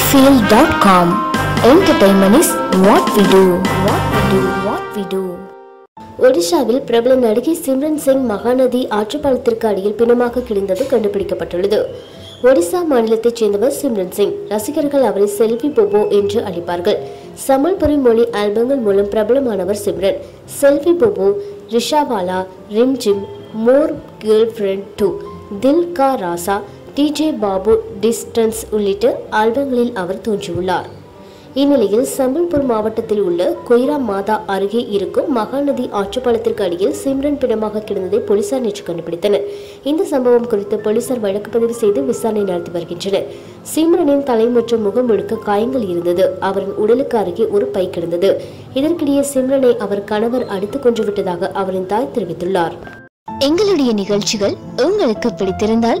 Sunnyfield.com. Entertainment is what we do. What we do. What we do. ஒடிஷாவில் பிரபல நடிகை சிம்ரன் சிங் மகாநதி ஆற்றுப்பாலத்திற்கு அடியில் பிணமாக கிடந்தது கண்டுபிடிக்கப்பட்டுள்ளது ஒடிசா மாநிலத்தைச் சேர்ந்தவர் சிம்ரன் சிங் ரசிகர்கள் அவரை செல்வி போபோ என்று அழைப்பார்கள் சமல்புரி மொழி ஆல்பங்கள் மூலம் பிரபலமானவர் சிம்ரன் செல்வி போபோ ரிஷாவாலா ரிம்ஜிம் மோர் கேர்ள் ஃப்ரெண்ட் டூ தில் கா ராசா டிஜே பாபு டிஸ்டன்ஸ் உள்ளிட்ட ஆல்பங்களில் அவர் தோன்றியுள்ளார். இந்நிலையில் சம்பல்பூர் மாவட்டத்தில் உள்ள கொய்ரா மாதா அருகே இருக்கும் மகாநதி ஆற்றுப்பாலத்திற்கு அடியில் சிம்ரன் பிணமாக கிடந்ததை போலீசார் நேற்று கண்டுபிடித்தனர். இந்த சம்பவம் குறித்து போலீசார் வழக்கு பதிவு செய்து விசாரணை நடத்தி வருகின்றனர். சிம்ரனின் தலை மற்றும் முகம் முழுக்க காயங்கள் இருந்தது. அவரின் உடலுக்கு அருகே ஒரு பை கிடந்தது. இதற்கிடையே சிம்ரனை அவர் கணவர் அடித்துக் கொன்று விட்டதாக அவரின் தாய் தெரிவித்துள்ளார். எங்களுடைய நிகழ்ச்சிகள் உங்களுக்கு பிடித்திருந்தால்